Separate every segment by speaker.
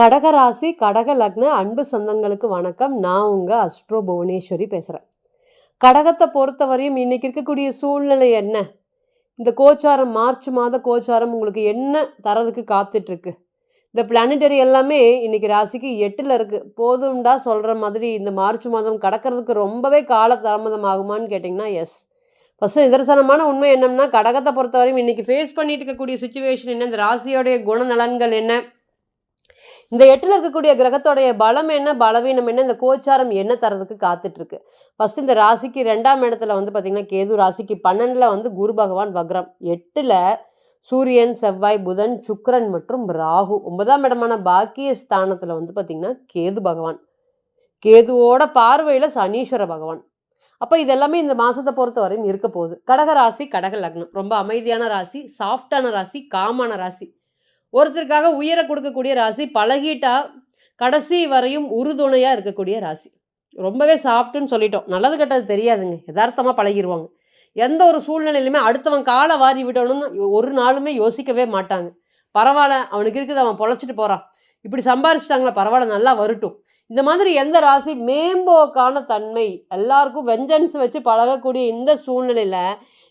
Speaker 1: கடகராசி கடக லக்ன அன்பு சொந்தங்களுக்கு வணக்கம். நான் உங்கள் அஸ்ட்ரோ புவனேஸ்வரி பேசுகிறேன் கடகத்தை பொறுத்தவரையும் இன்னைக்கு இருக்கக்கூடிய சூழ்நிலை என்ன? இந்த கோச்சாரம் மார்ச் மாத கோச்சாரம் உங்களுக்கு என்ன தரதுக்கு காத்துட்ருக்கு? இந்த பிளானட்டரி எல்லாமே இன்னைக்கு ராசிக்கு எட்டில் இருக்குது போதும்டா சொல்கிற மாதிரி இந்த மார்ச் மாதம் கடக்கிறதுக்கு ரொம்பவே கால தாமதம் ஆகுமான்னு கேட்டிங்கன்னா எஸ் ஃபஸ்ட்டு நிதர்சனமான உண்மை என்னம்னா கடகத்தை பொறுத்தவரையும் இன்னைக்கு ஃபேஸ் பண்ணிட்டு இருக்கக்கூடிய சுச்சுவேஷன் என்ன? இந்த ராசியோடைய குணநலன்கள் என்ன? இந்த எட்டில் இருக்கக்கூடிய கிரகத்தோடைய பலம் என்ன பலவீனம் என்ன இந்த கோச்சாரம் என்ன தரதுக்கு காத்துட்டு இருக்கு ஃபர்ஸ்ட் இந்த ராசிக்கு ரெண்டாம் இடத்துல வந்து பார்த்தீங்கன்னா கேது ராசிக்கு பன்னெண்டில் வந்து குரு பகவான் வக்ரம். எட்டில் சூரியன் செவ்வாய் புதன் சுக்கரன் மற்றும் ராகு. ஒன்பதாம் இடமான பாக்கிய ஸ்தானத்தில் வந்து பார்த்தீங்கன்னா கேது பகவான். கேதுவோட பார்வையில் சனீஸ்வர பகவான். அப்போ இதெல்லாமே இந்த மாதத்தை பொறுத்த வரையும் இருக்க போகுது. கடக ராசி கடக லக்னம். ரொம்ப அமைதியான ராசி சாஃப்டான ராசி காமான ராசி. ஒருத்தருக்காக உயிரை கொடுக்கக்கூடிய ராசி பழகிட்டா கடைசி வரையும் உறுதுணையாக இருக்கக்கூடிய ராசி. ரொம்பவே சாஃப்ட்டுன்னு சொல்லிட்டோம். நல்லது கெட்டது தெரியாதுங்க. யதார்த்தமாக பழகிடுவாங்க எந்த ஒரு சூழ்நிலையிலுமே அடுத்தவன் காலை வாரி விடணும்னு ஒரு நாளுமே யோசிக்கவே மாட்டாங்க. பரவாயில்ல அவனுக்கு இருக்குது அவன் பொழைச்சிட்டு போகிறான் இப்படி சம்பாரிச்சிட்டாங்களா பரவாயில்ல நல்லா வரட்டும். இந்த மாதிரி எந்த ராசி மேம்போக்கான தன்மை எல்லாருக்கும் வெஞ்சன்ஸ் வச்சு பழகக்கூடிய இந்த சூழ்நிலையில்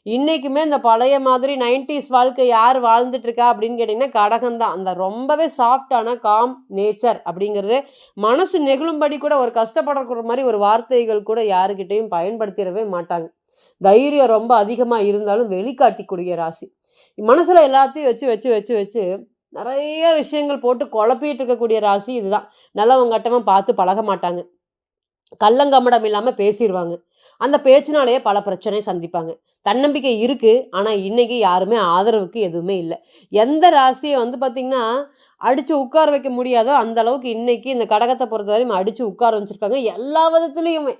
Speaker 1: இன்றைக்குமே இந்த பழைய மாதிரி நைன்டிஸ் வாழ்க்கை யார் வாழ்ந்துட்டுருக்கா அப்படின்னு கேட்டிங்கன்னா கடகம் தான் அந்த ரொம்பவே சாஃப்டான காம் நேச்சர் அப்படிங்கிறது மனசு நெகிழும்படி கூட ஒரு கஷ்டப்படக்கூடிய மாதிரி ஒரு வார்த்தைகள் கூட யாருக்கிட்டையும் பயன்படுத்திடவே மாட்டாங்க. தைரியம் ரொம்ப அதிகமாக இருந்தாலும் வெளிக்காட்டிக்கூடிய ராசி. மனசில் எல்லாத்தையும் வச்சு வச்சு வச்சு வச்சு நிறைய விஷயங்கள் போட்டு குழப்பிட்டு இருக்கக்கூடிய ராசி இதுதான். நல்லவங்க கட்டமாக பார்த்து பழக மாட்டாங்க. கள்ளங்கமடம் இல்லாமல் பேசிடுவாங்க அந்த பேச்சினாலேயே பல பிரச்சனை சந்திப்பாங்க. தன்னம்பிக்கை இருக்குது ஆனால் இன்றைக்கி யாருமே ஆதரவுக்கு எதுவுமே இல்லை. எந்த ராசியை வந்து பார்த்திங்கன்னா அடித்து உட்கார வைக்க முடியாதோ அந்த அளவுக்கு இன்றைக்கி இந்த கடகத்தை பொறுத்தவரையும் அடித்து உட்கார வச்சுருக்காங்க. எல்லா விதத்துலேயுமே.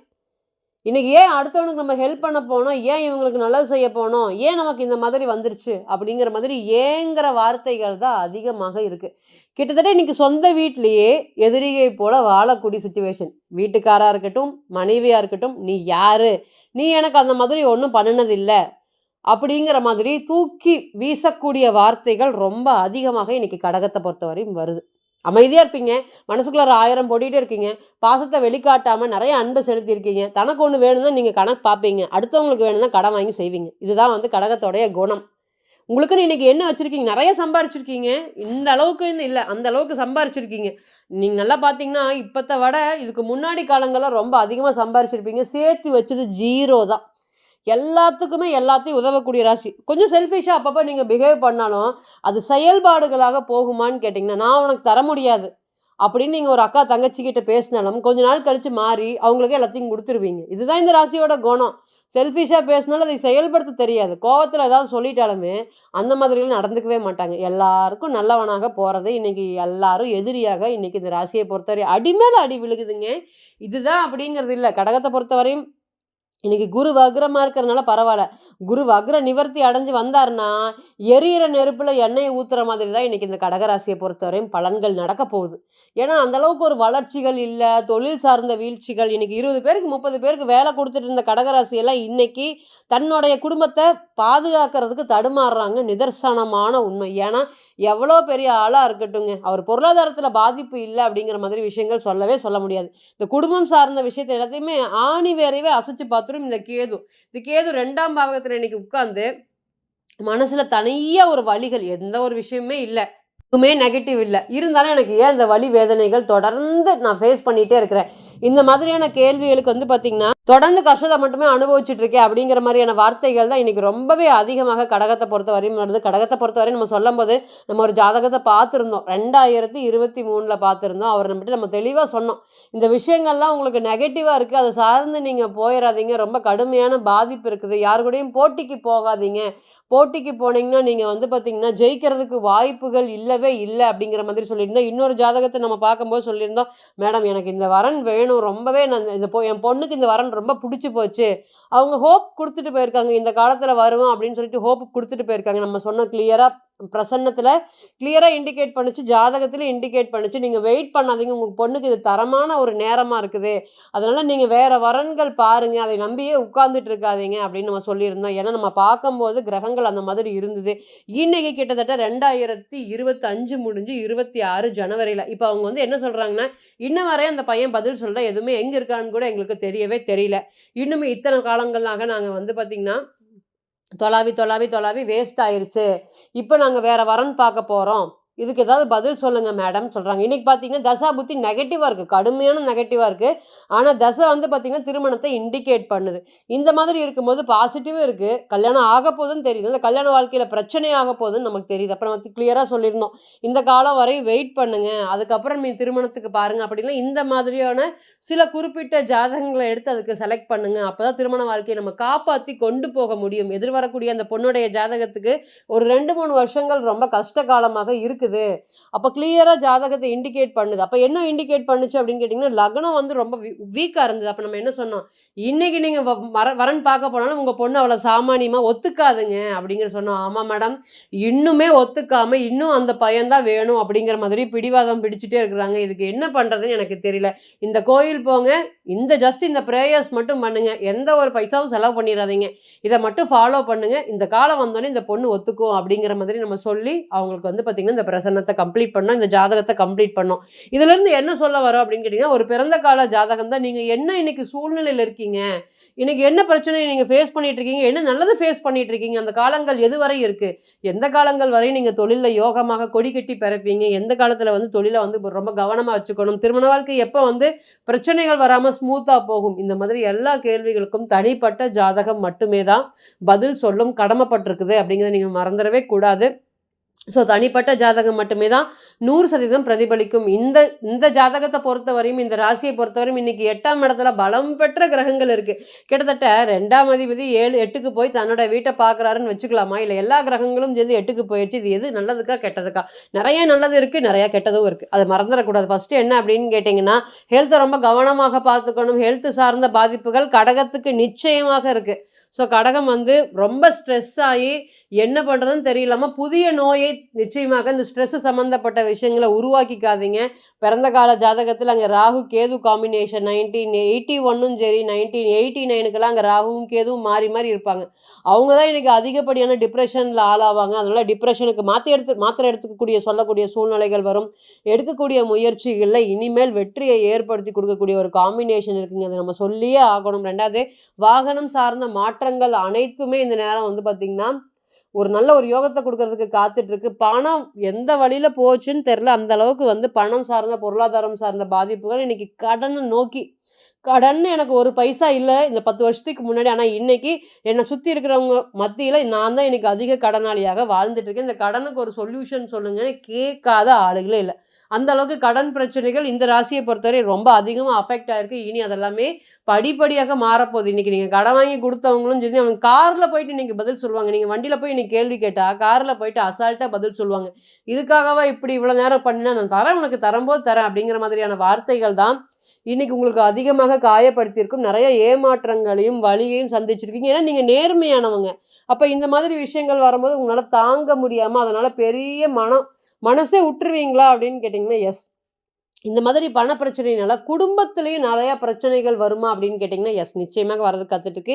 Speaker 1: இன்றைக்கி ஏன் அடுத்தவனுக்கு நம்ம ஹெல்ப் பண்ண போனோம்? ஏன் இவங்களுக்கு நல்லது செய்ய போனோம்? ஏன் நமக்கு இந்த மாதிரி வந்துருச்சு? அப்படிங்கிற மாதிரி ஏங்கிற வார்த்தைகள் தான் அதிகமாக இருக்குது கிட்டத்தட்ட இன்னைக்கு சொந்த வீட்லேயே எதிரியை போல் வாழக்கூடிய சுச்சுவேஷன் வீட்டுக்காராக இருக்கட்டும் மனைவியாக இருக்கட்டும் நீ யார்? நீ எனக்கு அந்த மாதிரி ஒன்றும் பண்ணினதில்லை. அப்படிங்கிற மாதிரி தூக்கி வீசக்கூடிய வார்த்தைகள் ரொம்ப அதிகமாக இன்றைக்கி கடகத்தை பொறுத்தவரையும் வருது. அமைதியாக இருப்பீங்க. மனசுக்குள்ளார ஆயிரம் போட்டிகிட்டே இருக்கீங்க. பாசத்தை வெளிக்காட்டாமல் நிறைய அன்பை செலுத்தியிருக்கீங்க. தனக்கு ஒன்று வேணும்னா நீங்கள் கணக்கு பார்ப்பீங்க. அடுத்தவங்களுக்கு வேணும்னா கடன் வாங்கி செய்வீங்க. இதுதான் வந்து கடகத்தோடைய குணம். உங்களுக்குன்னு இன்னைக்கு என்ன வச்சுருக்கீங்க? நிறைய சம்பாரிச்சிருக்கீங்க. இந்த அளவுக்குன்னு இல்லை. அந்த அளவுக்கு சம்பாரிச்சிருக்கீங்க. நீங்கள் நல்லா பார்த்தீங்கன்னா இப்போத்த விட இதுக்கு முன்னாடி காலங்களில் ரொம்ப அதிகமாக சம்பாரிச்சிருப்பீங்க. சேர்த்து வச்சது ஜீரோ தான் எல்லாத்துக்குமே எல்லாத்தையும் உதவக்கூடிய ராசி. கொஞ்சம் செல்ஃபிஷாக அப்பப்போ நீங்கள் பிஹேவ் பண்ணாலும் அது செயல்பாடுகளாக போகுமான்னு கேட்டிங்கன்னா நான் உனக்கு தர முடியாது. அப்படின்னு நீங்கள் ஒரு அக்கா தங்கச்சிக்கிட்ட பேசினாலும் கொஞ்ச நாள் கழித்து மாறி அவங்களுக்கு எல்லாத்தையும் கொடுத்துருவீங்க. இதுதான் இந்த ராசியோட குணம். செல்ஃபிஷாக பேசினாலும் அதை செயல்படுத்த தெரியாது. கோவத்தில் ஏதாவது சொல்லிட்டாலுமே அந்த மாதிரிலாம் நடந்துக்கவே மாட்டாங்க. எல்லாருக்கும் நல்லவனாக போகிறது இன்றைக்கி எல்லாரும் எதிரியாக இன்றைக்கி இந்த ராசியை பொறுத்தவரை அடி மேலே அடி விழுகுதுங்க. இதுதான் அப்படிங்கிறது இல்லை. கடகத்தை பொறுத்தவரையும் இன்னைக்கு குரு வக்ரமாக இருக்கிறதுனால பரவாயில்ல. குரு வக்ர நிவர்த்தி அடைஞ்சு வந்தாருன்னா எரியிற நெருப்பில் எண்ணெயை ஊற்றுற மாதிரி தான் இன்னைக்கு இந்த கடகராசியை பொறுத்தவரையும் பலன்கள் நடக்க போகுது. ஏன்னா அந்த அளவுக்கு ஒரு வளர்ச்சிகள் இல்லை தொழில் சார்ந்த வீழ்ச்சிகள் இன்னைக்கு இருபது பேருக்கு முப்பது பேருக்கு வேலை கொடுத்துட்டு இருந்த கடகராசியெல்லாம் இன்னைக்கு தன்னுடைய குடும்பத்தை பாதுகாக்கிறதுக்கு தடுமாறுறாங்க. நிதர்சனமான உண்மை. ஏன்னா எவ்வளோ பெரிய ஆளாக இருக்கட்டுங்க அவர் பொருளாதாரத்தில் பாதிப்பு இல்லை அப்படிங்கிற மாதிரி விஷயங்கள் சொல்லவே சொல்ல முடியாது. இந்த குடும்பம் சார்ந்த விஷயத்தை எல்லாத்தையுமே ஆணி வேறவே அசைச்சு பார்த்துரும் இந்த கேது. இந்த கேது ரெண்டாம் பாவகத்தில் இன்னைக்கு உட்காந்து மனசில் தனியாக ஒரு வழிகள் எந்த ஒரு விஷயமே இல்லை. எதுவுமே நெகட்டிவ் இல்லை. இருந்தாலும் எனக்கு ஏன் இந்த வலி வேதனைகள் தொடர்ந்து நான் ஃபேஸ் பண்ணிகிட்டே இருக்கிறேன்? இந்த மாதிரியான கேள்விகளுக்கு வந்து பார்த்தீங்கன்னா தொடர்ந்து கஷ்டத்தை மட்டுமே அனுபவிச்சுட்டு இருக்கேன் அப்படிங்கிற மாதிரியான வார்த்தைகள் தான் இன்னைக்கு ரொம்பவே அதிகமாக கடகத்தை பொறுத்த வரையும் வருது. கடகத்தை பொறுத்த வரையும் நம்ம சொல்லும் போது நம்ம ஒரு ஜாதகத்தை பார்த்துருந்தோம். ரெண்டாயிரத்தி இருபத்தி மூணில் பார்த்துருந்தோம். அவர் நம்மகிட்ட நம்ம தெளிவாக சொன்னோம். இந்த விஷயங்கள்லாம் உங்களுக்கு நெகட்டிவாக இருக்குது அதை சார்ந்து நீங்கள் போயிடாதீங்க ரொம்ப கடுமையான பாதிப்பு இருக்குது. யாரு கூடயும் போட்டிக்கு போகாதீங்க. போட்டிக்கு போனீங்கன்னா நீங்கள் வந்து பார்த்தீங்கன்னா ஜெயிக்கிறதுக்கு வாய்ப்புகள் இல்லவே இல்லை அப்படிங்கிற மாதிரி சொல்லியிருந்தோம் இன்னொரு ஜாதகத்தை நம்ம பார்க்கும்போது சொல்லியிருந்தோம் மேடம் எனக்கு இந்த வரன் வேணும். ரொம்பவே நான் இந்த போ என் பொண்ணுக்கு இந்த வரன் ரொம்ப பிடிச்சி போச்சு. அவங்க ஹோப் கொடுத்துட்டு போயிருக்காங்க. இந்த காலத்தில் வருவோம் அப்படின்னு சொல்லிட்டு ஹோப் கொடுத்துட்டு போயிருக்காங்க. நம்ம சொன்ன கிளியராக பிரசன்னத்தில் கிளியராக இண்டிகேட் பண்ணுச்சு ஜாதகத்தில் இண்டிகேட் பண்ணுச்சு. நீங்கள் வெயிட் பண்ணாதீங்க. உங்கள் பொண்ணுக்கு இது தரமான ஒரு நேரமாக இருக்குது. அதனால் நீங்கள் வேறு வரன்கள் பாருங்கள் அதை நம்பியே உட்கார்ந்துட்டு இருக்காதீங்க அப்படின்னு நம்ம சொல்லியிருந்தோம். ஏன்னா நம்ம பார்க்கும்போது கிரகங்கள் அந்த மாதிரி இருந்தது. இன்றைக்கி கிட்டத்தட்ட ரெண்டாயிரத்தி இருபத்தஞ்சு முடிஞ்சு இருபத்தி ஆறு ஜனவரியில். இப்போ அவங்க வந்து என்ன சொல்கிறாங்கன்னா இன்ன வரையும் அந்த பையன் பதில் சொல்ல எதுவுமே எங்கே இருக்கான்னு கூட எங்களுக்கு தெரியவே தெரியல. இன்னுமே இத்தனை காலங்களாக நாங்கள் வந்து பார்த்திங்கன்னா தொலாவி தொலாவி தொலாவி வேஸ்ட் ஆயிடுச்சு இப்போ நாங்கள் வேறு வரன் பார்க்க போகிறோம் இதுக்கு ஏதாவது பதில் சொல்லுங்கள் மேடம் சொல்கிறாங்க இன்றைக்கி பார்த்தீங்கன்னா தசா புத்தி நெகட்டிவாக இருக்குது கடுமையான நெகட்டிவாக இருக்குது ஆனால் தசை வந்து பார்த்திங்கன்னா திருமணத்தை இண்டிகேட் பண்ணுது. இந்த மாதிரி இருக்கும்போது பாசிட்டிவும் இருக்குது கல்யாணம் ஆக போதுன்னு தெரியுது. இந்த கல்யாண வாழ்க்கையில் பிரச்சனை ஆக போகுதுன்னு நமக்கு தெரியுது. அப்போ நம்ம கிளியராக சொல்லியிருந்தோம் இந்த காலம் வரை வெயிட் பண்ணுங்க. அதுக்கப்புறம் நீ திருமணத்துக்கு பாருங்கள் அப்படின்னா இந்த மாதிரியான சில குறிப்பிட்ட ஜாதகங்களை எடுத்து அதுக்கு செலக்ட் பண்ணுங்கள் அப்போ தான் திருமண வாழ்க்கையை நம்ம காப்பாற்றி கொண்டு போக முடியும். எதிர்வரக்கூடிய அந்த பொண்ணுடைய ஜாதகத்துக்கு ஒரு ரெண்டு மூணு வருஷங்கள் ரொம்ப கஷ்ட காலமாக இருக்குது. அப்போ கிளியராக ஜாதகத்தை இண்டிகேட் பண்ணுது. அப்போ என்ன இண்டிகேட் பண்ணுச்சு அப்படின்னு கேட்டிங்கன்னா லக்னம் வந்து ரொம்ப வீக்காக இருந்தது. அப்போ நம்ம என்ன சொன்னோம்? இன்னைக்கு நீங்கள் வர வரன் பார்க்க போனாலும் உங்கள் பொண்ணு அவ்வளோ சாமானியமாக ஒத்துக்காதுங்க அப்படிங்கிற சொன்னோம். ஆமாம் மேடம் இன்னுமே ஒத்துக்காமல் இன்னும் அந்த பையன்தான் வேணும் அப்படிங்கிற மாதிரி பிடிவாதம் பிடிச்சிட்டே இருக்கிறாங்க. இதுக்கு என்ன பண்ணுறதுன்னு எனக்கு தெரியல. இந்த கோயில் போங்க. இந்த ஜஸ்ட் இந்த ப்ரேயர்ஸ் மட்டும் பண்ணுங்க. எந்த ஒரு பைசாவும் செலவு பண்ணிடாதீங்க. இதை மட்டும் ஃபாலோ பண்ணுங்க. இந்த காலம் வந்தோடனே இந்த பொண்ணு ஒத்துக்கும் அப்படிங்கிற மாதிரி நம்ம சொல்லி அவங்களுக்கு வந்து பார்த்திங்கன்னா இந்த பிரசன்னத்தை கம்ப்ளீட் பண்ணோம் இந்த ஜாதகத்தை கம்ப்ளீட் பண்ணோம். இதுலேருந்து என்ன சொல்ல வரோம் அப்படின்னு கேட்டிங்கன்னா ஒரு பிறந்த கால ஜாதகம் தான் நீங்கள் என்ன இன்னைக்கு சூழ்நிலையில் இருக்கீங்க? இன்னைக்கு என்ன பிரச்சனையை நீங்கள் ஃபேஸ் பண்ணிட்டு இருக்கீங்க? என்ன நல்லது ஃபேஸ் பண்ணிட்டு இருக்கீங்க? அந்த காலங்கள் எது வரை இருக்குது எந்த காலங்கள் வரை நீங்கள் தொழிலில் யோகமாக கொடி கட்டி பிறப்பீங்க எந்த காலத்தில் வந்து தொழிலை வந்து ரொம்ப கவனமாக வச்சுக்கணும்? திருமண வாழ்க்கை எப்போ வந்து பிரச்சனைகள் வராமல் ஸ்மூத்தாக போகும்? இந்த மாதிரி எல்லா கேள்விகளுக்கும் தனிப்பட்ட ஜாதகம் மட்டுமே தான் பதில் சொல்லும் கடமைப்பட்டிருக்குது அப்படிங்கிறத நீங்கள் மறந்துடவே கூடாது. ஸோ தனிப்பட்ட ஜாதகம் மட்டுமே தான் நூறு சதவீதம் பிரதிபலிக்கும். இந்த இந்த ஜாதகத்தை பொறுத்தவரையும் இந்த ராசியை பொறுத்தவரையும் இன்னைக்கு எட்டாம் இடத்துல பலம் பெற்ற கிரகங்கள் இருக்குது கிட்டத்தட்ட ரெண்டாம் அதிபதி ஏழு எட்டுக்கு போய் தன்னோட வீட்டை பார்க்குறாருன்னு வச்சுக்கலாமா? இல்லை எல்லா கிரகங்களும் சேர்ந்து எட்டுக்கு போயிடுச்சு இது எது நல்லதுக்கா கெட்டதுக்கா? நிறைய நல்லது இருக்குது நிறைய கெட்டதும் இருக்குது அதை மறந்துடக்கூடாது. ஃபஸ்ட்டு என்ன அப்படின்னு கேட்டிங்கன்னா ஹெல்த்தை ரொம்ப கவனமாக பார்த்துக்கணும். ஹெல்த் சார்ந்த பாதிப்புகள் கடகத்துக்கு நிச்சயமாக இருக்குது ஸோ கடகம் வந்து ரொம்ப ஸ்ட்ரெஸ் ஆகி என்ன பண்ணுறதுன்னு தெரியலாமல் புதிய நோயை நிச்சயமாக இந்த ஸ்ட்ரெஸ்ஸு சம்மந்தப்பட்ட விஷயங்களை உருவாக்கிக்காதீங்க. பிறந்த கால ஜாதகத்தில் அங்கே Rahu Ketu combination nineteen eighty ஒன்னும் சரி நைன்டீன் எயிட்டி நைனுக்கெல்லாம் அங்கே ராகுவும் கேதுவும் மாறி மாறி இருப்பாங்க. அவங்க தான் இன்றைக்கி அதிகப்படியான டிப்ரெஷனில் ஆளாவாங்க. அதனால் டிப்ரெஷனுக்கு மாற்றி எடுத்து மாத்திரை எடுத்துக்கக்கூடிய சொல்லக்கூடிய சூழ்நிலைகள் வரும். எடுக்கக்கூடிய முயற்சிகளில் இனிமேல் வெற்றியை ஏற்படுத்தி கொடுக்கக்கூடிய ஒரு காம்பினேஷன் இருக்குங்க. அதை நம்ம சொல்லியே ஆகணும். ரெண்டாவது வாகனம் சார்ந்த மாற்றங்கள் அனைத்துமே இந்த நேரம் வந்து பார்த்திங்கன்னா ஒரு நல்ல ஒரு யோகத்தை கொடுக்கறதுக்கு காத்துட்ருக்கு. பணம் எந்த வழியில் போச்சுன்னு தெரில அந்த அளவுக்கு வந்து பணம் சார்ந்த பொருளாதாரம் சார்ந்த பாதிப்புகள் இன்னைக்கு கடனை நோக்கி கடன் எனக்கு ஒரு பைசா இல்லை இந்த பத்து வருஷத்துக்கு முன்னாடி. ஆனால் இன்னைக்கு என்னை சுற்றி இருக்கிறவங்க மத்தியில் நான் தான் இன்னைக்கு அதிக கடனாளியாக வாழ்ந்துட்டுருக்கேன் இந்த கடனுக்கு ஒரு சொல்யூஷன் சொல்லுங்கன்னு கேட்காத ஆளுகளே இல்லை. அந்த அளவுக்கு கடன் பிரச்சனைகள் இந்த ராசியை பொறுத்தவரை ரொம்ப அதிகமாக அஃபெக்ட் ஆயிருக்கு. இனி அதெல்லாமே படிப்படியாக மாறப்போகுது. இன்னைக்கு நீங்கள் கடன் வாங்கி கொடுத்தவங்களும் சரி அவங்க காரில் போயிட்டு இன்றைக்கி பதில் சொல்லுவாங்க. நீங்கள் வண்டியில் போய் இன்றைக்கி கேள்வி கேட்டால் காரில் போயிட்டு அசால்ட்டாக பதில் சொல்லுவாங்க. இதுக்காகவா இப்படி இவ்வளோ நேரம் பண்ணினா நான் தரேன் உனக்கு தரும்போது தரேன் அப்படிங்கிற மாதிரியான வார்த்தைகள் தான் இன்னைக்கு உங்களுக்கு அதிகமாக காயப்படுத்தியிருக்கும். நிறைய ஏமாற்றங்களையும் வலியையும் சந்திச்சிருக்கீங்க. ஏன்னா நீங்கள் நேர்மையானவங்க. அப்போ இந்த மாதிரி விஷயங்கள் வரும்போது உங்களால் தாங்க முடியாமல் அதனால் பெரிய மனம் மனசே விட்டுருவீங்களா அப்படின்னு கேட்டிங்கன்னா எஸ் இந்த மாதிரி பண பிரச்சனைனால குடும்பத்திலையும் நிறையா பிரச்சனைகள் வருமா அப்படின்னு கேட்டிங்கன்னா எஸ் நிச்சயமாக வரது கற்றுட்டுருக்கு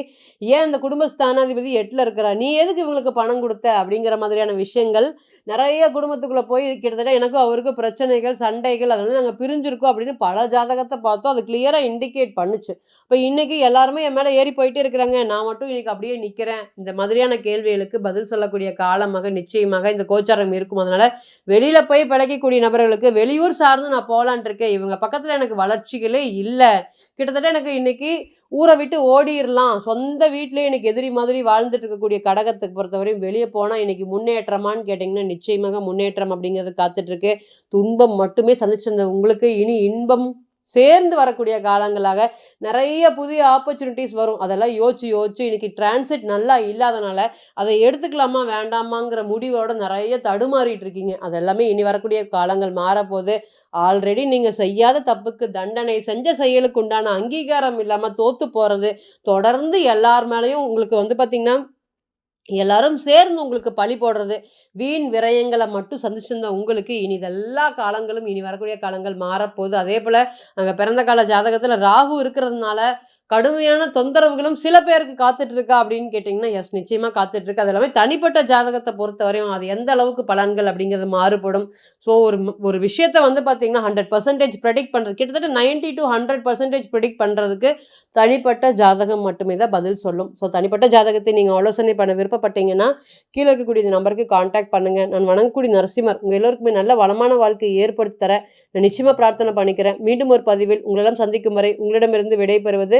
Speaker 1: ஏன் இந்த குடும்ப ஸ்தானாதிபதி எட்டில் இருக்கிறா? நீ எதுக்கு இவங்களுக்கு பணம் கொடுத்த? அப்படிங்கிற மாதிரியான விஷயங்கள் நிறைய குடும்பத்துக்குள்ளே போய் கிட்டத்தட்ட எனக்கும் அவருக்கு பிரச்சனைகள் சண்டைகள் அதனால நாங்கள் பிரிஞ்சிருக்கோம் அப்படின்னு பல ஜாதகத்தை பார்த்தோம். அது கிளியராக இண்டிகேட் பண்ணுச்சு. இப்போ இன்றைக்கி எல்லாருமே என் மேலே ஏறி போயிட்டே இருக்கிறாங்க. நான் மட்டும் இன்றைக்கி அப்படியே நிற்கிறேன் இந்த மாதிரியான கேள்விகளுக்கு பதில் சொல்லக்கூடிய காலமாக நிச்சயமாக இந்த கோச்சாரம் இருக்கும்? அதனால் வெளியில் போய் பிழைக்கக்கூடிய நபர்களுக்கு வெளியூர் சார்ந்து நான் போகலாம் இருக்கேன் இவங்க பக்கத்தில் எனக்கு வளர்ச்சிகளே இல்லை. கிட்டத்தட்ட எனக்கு இன்னைக்கு ஊரை விட்டு ஓடிடலாம் சொந்த வீட்டிலே எனக்கு எதிரி மாதிரி வாழ்ந்துட்டு இருக்கக்கூடிய கடகத்துக்கு பொறுத்தவரையும் வெளியே போனால் இன்னைக்கு முன்னேற்றமான்னு கேட்டிங்கன்னா நிச்சயமாக முன்னேற்றம் அப்படிங்கிறது காத்துட்ருக்கு துன்பம் மட்டுமே சந்திச்சிருந்த உங்களுக்கு இனி இன்பம் சேர்ந்து வரக்கூடிய காலங்களாக நிறைய புதிய ஆப்பர்ச்சுனிட்டிஸ் வரும். அதெல்லாம் யோசிச்சு யோசிச்சு இன்னைக்கு டிரான்சிட் நல்லா இல்லாதனால அதை எடுத்துக்கலாமா வேண்டாமாங்கிற முடிவோட நிறைய தடுமாறிட்டு இருக்கீங்க. அதெல்லாமே இனி வரக்கூடிய காலங்கள் மாறப்போகுது. ஆல்ரெடி நீங்கள் செய்யாத தப்புக்கு தண்டனை செஞ்ச செயலுக்கு உண்டான அங்கீகாரம் இல்லாமல் தோத்து போகிறது தொடர்ந்து எல்லார் மேலேயும் உங்களுக்கு வந்து பார்த்திங்கன்னா எல்லாரும் சேர்ந்து உங்களுக்கு பழி போடுறது. வீண் விரயங்களை மட்டும் சந்திச்சிருந்த உங்களுக்கு இனி எல்லா காலங்களும் இனி வரக்கூடிய காலங்கள் மாறப்போகுது. அதே போல் அங்கே பிறந்த கால ஜாதகத்தில் ராகு இருக்கிறதுனால கடுமையான தொந்தரவுகளும் சில பேருக்கு காத்துட்டு இருக்கா அப்படின்னு கேட்டிங்கன்னா எஸ் நிச்சயமாக காத்துட்டு இருக்கு அது எல்லாமே தனிப்பட்ட ஜாதகத்தை பொறுத்தவரையும் அது எந்த அளவுக்கு பலன்கள் அப்படிங்கிறது மாறுபடும். ஸோ ஒரு ஒரு விஷயத்தை வந்து பார்த்தீங்கன்னா ஹண்ட்ரட் பர்சன்டேஜ் ப்ரெடிக்ட் பண்ணுறது கிட்டத்தட்ட ninety to hundred percentage predict பண்ணுறதுக்கு தனிப்பட்ட ஜாதகம் மட்டுமே தான் பதில் சொல்லும். ஸோ தனிப்பட்ட ஜாதகத்தை நீங்கள் ஆலோசனை பண்ண விருப்பப்பட்டீங்கன்னா கீழே இருக்கக்கூடிய இந்த நம்பருக்கு காண்டாக்ட் பண்ணுங்கள் நான் வணங்கக்கூடிய நரசிம்மர் உங்கள் எல்லோருக்குமே நல்ல வளமான வாழ்க்கையை ஏற்படுத்தி தர நான் நிச்சயமாக பிரார்த்தனை பண்ணிக்கிறேன். மீண்டும் ஒரு பதிவில் உங்களெல்லாம் சந்திக்கும் வரை உங்களிடமிருந்து விடைபெறுவது